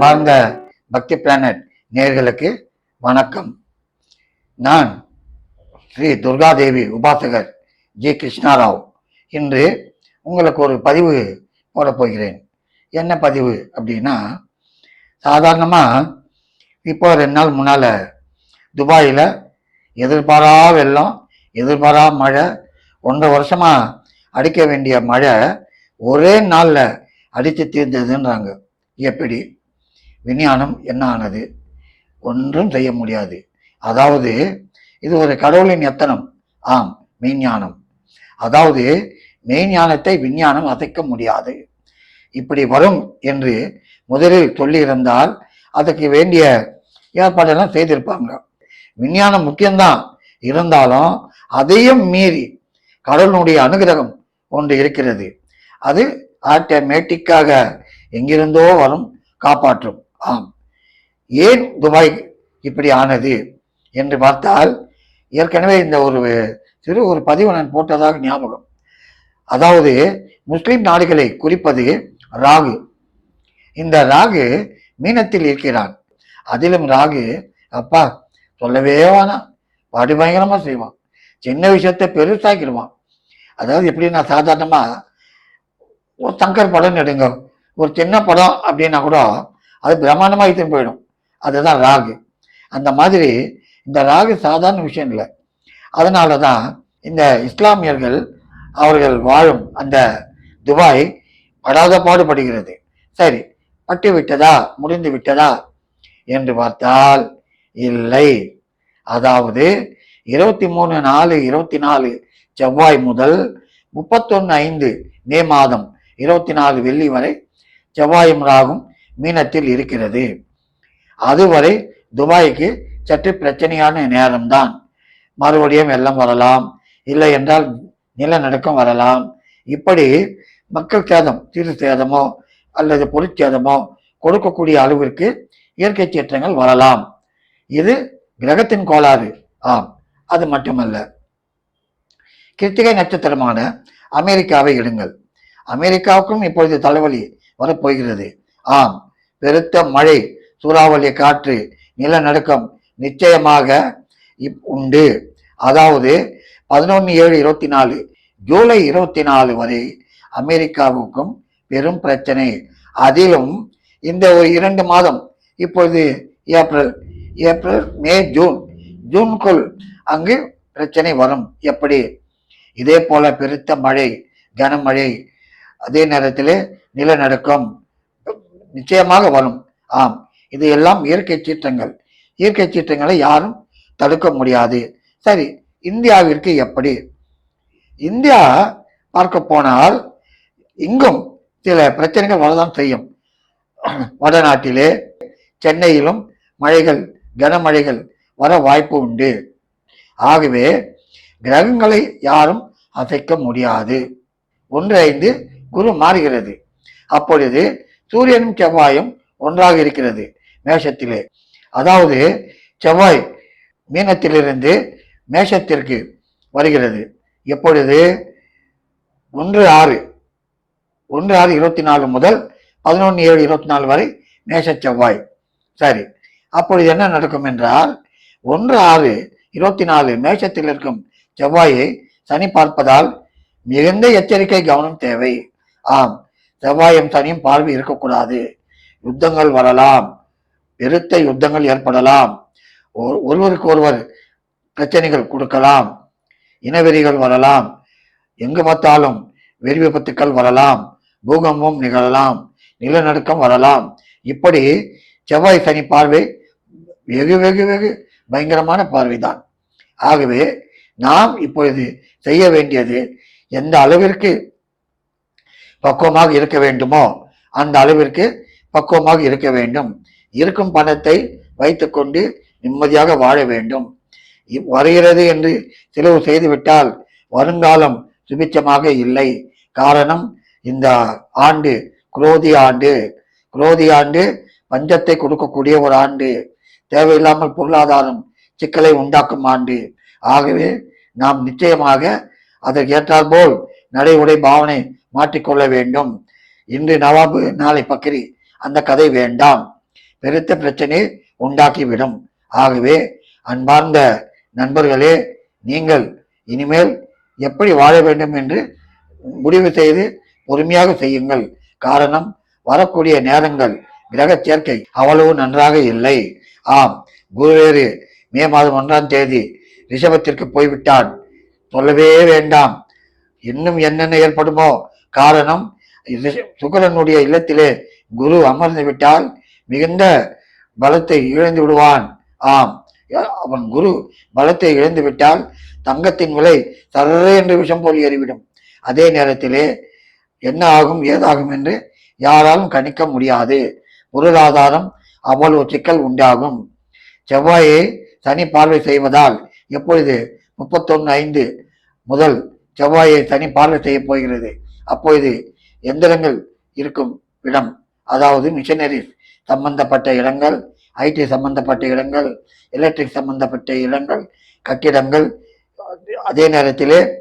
அன்பார்ந்த பக்தி பிளானட் நேர்களுக்கு வணக்கம். நான் ஸ்ரீ துர்காதேவி உபாசகர் ஜி கிருஷ்ணாராவ். இன்று உங்களுக்கு ஒரு பதிவு போட போகிறேன். என்ன பதிவு அப்படின்னா சாதாரணமாக இப்போ ரெண்டு நாள் முன்னால் துபாயில் எதிர்பாரா வெள்ளம் எதிர்பாரா மழை ஒன்றரை வருஷமாக அடிக்க வேண்டிய மழை ஒரே நாளில் அடித்து தீர்ந்ததுன்றாங்க. எப்படி? விஞ்ஞானம் என்ன ஆனது? ஒன்றும் செய்ய முடியாது. அதாவது இது ஒரு கடவுளின் எத்தனம் ஆம் மெய்ஞானம். அதாவது மெய்ஞானத்தை விஞ்ஞானம் அசைக்க முடியாது. இப்படி வரும் என்று முதலில் சொல்லியிருந்தால் அதுக்கு வேண்டிய ஏற்பாடெல்லாம் செய்திருப்பாங்க. விஞ்ஞானம் முக்கியம்தான். இருந்தாலும் அதையும் மீறி கடவுளுடைய அனுகிரகம் ஒன்று இருக்கிறது. அது ஆட்டோமேட்டிக்காக எங்கிருந்தோ வரும் காப்பாற்றும். ஆம். ஏன் துபாய் இப்படி ஆனது என்று பார்த்தால் ஏற்கனவே இந்த ஒரு சிறு ஒரு பதிவு நான் போட்டதாக ஞாபகம். அதாவது முஸ்லிம் நாடுகளை குறிப்பது ராகு. இந்த ராகு மீனத்தில் இருக்கிறான். அதிலும் ராகு அப்பா சொல்லவே வேணாம். படுபயங்கரமாக செய்வான். சின்ன விஷயத்தை பெருசாக்கிடுவான். அதாவது எப்படின்னா சாதாரணமாக ஒரு சங்கர் படம் எடுங்க. ஒரு சின்ன படம் அப்படின்னா கூட அது பிரம்மாண்டமாக இழுத்துன்னு போயிடும். அதுதான் ராகு. அந்த மாதிரி இந்த ராகு சாதாரண விஷயம் இல்லை. அதனால தான் இந்த இஸ்லாமியர்கள் அவர்கள் வாழும் அந்த துபாய் படாத பாடுபடுகிறது. சரி பட்டு விட்டதா முடிந்து விட்டதா என்று பார்த்தால் இல்லை. அதாவது இருபத்தி மூணு நாலு இருபத்தி நாலு செவ்வாய் முதல் முப்பத்தொன்று ஐந்து மே மாதம் இருபத்தி நாலு வெள்ளி வரை செவ்வாயும் ராகும் மீனத்தில் இருக்கிறது. அதுவரை துபாய்க்கு சற்று பிரச்சனையான நேரம்தான். மறுபடியும் வெள்ளம் வரலாம். இல்லை என்றால் நிலநடுக்கம் வரலாம். இப்படி மக்கள் சேதம் சிறு சேதமோ அல்லது பொருட்சேதமோ கொடுக்கக்கூடிய அளவிற்கு இயற்கை சீற்றங்கள் வரலாம். இது கிரகத்தின் கோளாறு. ஆம் அது மட்டுமல்ல. கிருத்திகை நட்சத்திரமான அமெரிக்காவை எடுங்கள். அமெரிக்காவுக்கும் இப்பொழுது தலைவலி வரப்போகிறது. ஆம் பெருத்த மழை சூறாவளி காற்று நிலநடுக்கம் நிச்சயமாக இப் உண்டு. அதாவது பதினொன்று ஏழு இருபத்தி நாலு ஜூலை இருபத்தி நாலு வரை அமெரிக்காவுக்கும் பெரும் பிரச்சனை. அதிலும் இந்த ஒரு இரண்டு மாதம் இப்பொழுது ஏப்ரல் ஏப்ரல் மே ஜூன் ஜூனுக்குள் அங்கு பிரச்சனை வரும். எப்படி? இதே போல பெருத்த மழை கனமழை அதே நேரத்தில் நிலநடுக்கம் நிச்சயமாக வரும். ஆம் இது எல்லாம் இயற்கை சீற்றங்கள். இயற்கை சீற்றங்களை யாரும் தடுக்க முடியாது. சரி இந்தியாவிற்கு எப்படி? இந்தியா பார்க்க போனால் இங்கும் சில பிரச்சனைகள் வரதான் செய்யும். வடநாட்டிலே சென்னையிலும் மழைகள் கனமழைகள் வர வாய்ப்பு உண்டு. ஆகவே கிரகங்களை யாரும் அசைக்க முடியாது. ஒன்று ஐந்து குரு மாறுகிறது. அப்பொழுது சூரியனும் செவ்வாயும் ஒன்றாக இருக்கிறது மேஷத்திலே. அதாவது செவ்வாய் மீனத்திலிருந்து மேஷத்திற்கு வருகிறது. எப்பொழுது? ஒன்று ஆறு ஒன்று ஆறு இருபத்தி நாலு முதல் பதினொன்று ஏழு இருபத்தி நாலு வரை மேஷ செவ்வாய். சரி அப்பொழுது என்ன நடக்கும் என்றால் ஒன்று ஆறு இருபத்தி நாலு மேஷத்தில் இருக்கும் செவ்வாயை சனி பார்ப்பதால் மிகுந்த எச்சரிக்கை கவனம் தேவை. ஆம் செவ்வாயும் சனியும் பார்வை இருக்கக்கூடாது. யுத்தங்கள் வரலாம். பெருத்த யுத்தங்கள் ஏற்படலாம். ஒருவருக்கு ஒருவர் பிரச்சனைகள் கொடுக்கலாம். இனவெறிகள் வரலாம். எங்கு பார்த்தாலும் வெறி விபத்துக்கள் வரலாம். பூகம்பம் நிகழலாம். நிலநடுக்கம் வரலாம். இப்படி செவ்வாய் சனி பார்வை வெகு வெகு வெகு பயங்கரமான பார்வைதான். ஆகவே நாம் இப்பொழுது செய்ய வேண்டியது எந்த அளவிற்கு பக்குவமாக இருக்க வேண்டுமோ? அந்த அளவிற்கு பக்குவமாக இருக்க வேண்டும். இருக்கும் பணத்தை வைத்துக்கொண்டு நிம்மதியாக வாழ வேண்டும். வருகிறது என்று செலவு செய்துவிட்டால் வருங்காலம் சுபிச்சமாக இல்லை. காரணம் இந்த ஆண்டு குரோதி ஆண்டு. குரோதி ஆண்டு பஞ்சத்தை கொடுக்கக்கூடிய ஒரு ஆண்டு. தேவையில்லாமல் பொருளாதாரம் சிக்கலை உண்டாக்கும் ஆண்டு. ஆகவே நாம் நிச்சயமாக அதற்கு ஏற்றாற்போல் நடை உடை பாவனை மாற்றிக்கொள்ள வேண்டும். இன்று நவாபு நாளை பக்கிரி அந்த கதை வேண்டாம். பெருத்த பிரச்சனை உண்டாக்கிவிடும். ஆகவே அன்பார்ந்த நண்பர்களே நீங்கள் இனிமேல் எப்படி வாழ வேண்டும் என்று முடிவு செய்து பொறுமையாக செய்யுங்கள். காரணம் வரக்கூடிய நேரங்கள் கிரக சேர்க்கை அவ்வளவு நன்றாக இல்லை. ஆம் குருவேறு மே மாதம் ஒன்றாம் தேதி ரிஷபத்திற்கு போய்விட்டான். சொல்லவே வேண்டாம். இன்னும் என்னென்ன ஏற்படுமோ? காரணம் சுக்கிரனுடைய இல்லத்திலே குரு அமர்ந்து விட்டால் மிகுந்த பலத்தை இழந்து விடுவான். ஆம். அவன் குரு பலத்தை இழந்து விட்டால் தங்கத்தின் விலை சரே என்று விஷம் போல் ஏறிவிடும். அதே நேரத்திலே என்ன ஆகும் ஏதாகும் என்று யாராலும் கணிக்க முடியாது. பொருளாதாரம் அவ்வளவு சிக்கல் உண்டாகும். செவ்வாயை சனி பார்வை செய்வதால் எப்பொழுது? முப்பத்தொன்னு ஐந்து முதல் செவ்வாயை தனி பார்வை செய்ய போகிறது. அப்பொழுது எந்திரங்கள் இருக்கும் இடம் அதாவது மிஷனரிஸ் சம்பந்தப்பட்ட இடங்கள் ஐடி சம்பந்தப்பட்ட இடங்கள் எலக்ட்ரிக் சம்பந்தப்பட்ட இடங்கள் கட்டிடங்கள் அதே நேரத்திலே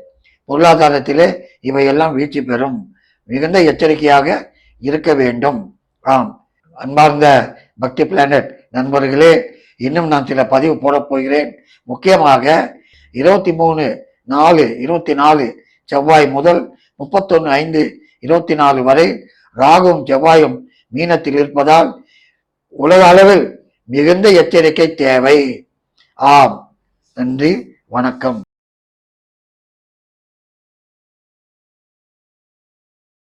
பொருளாதாரத்திலே இவையெல்லாம் வீழ்ச்சி பெறும். மிகுந்த எச்சரிக்கையாக இருக்க வேண்டும். ஆம். அன்பார்ந்த பக்தி பிளானட் நண்பர்களே இன்னும் நான் சில பதிவு போடப் போகிறேன். முக்கியமாக இருபத்தி மூணு நாலு இருபத்தி நாலு செவ்வாய் முதல் முப்பத்தொன்று ஐந்து இருபத்தி நாலு வரை ராகும் செவ்வாயும் மீனத்தில் இருப்பதால் உலக அளவில் மிகுந்த எச்சரிக்கை தேவை. ஆம். நன்றி வணக்கம்.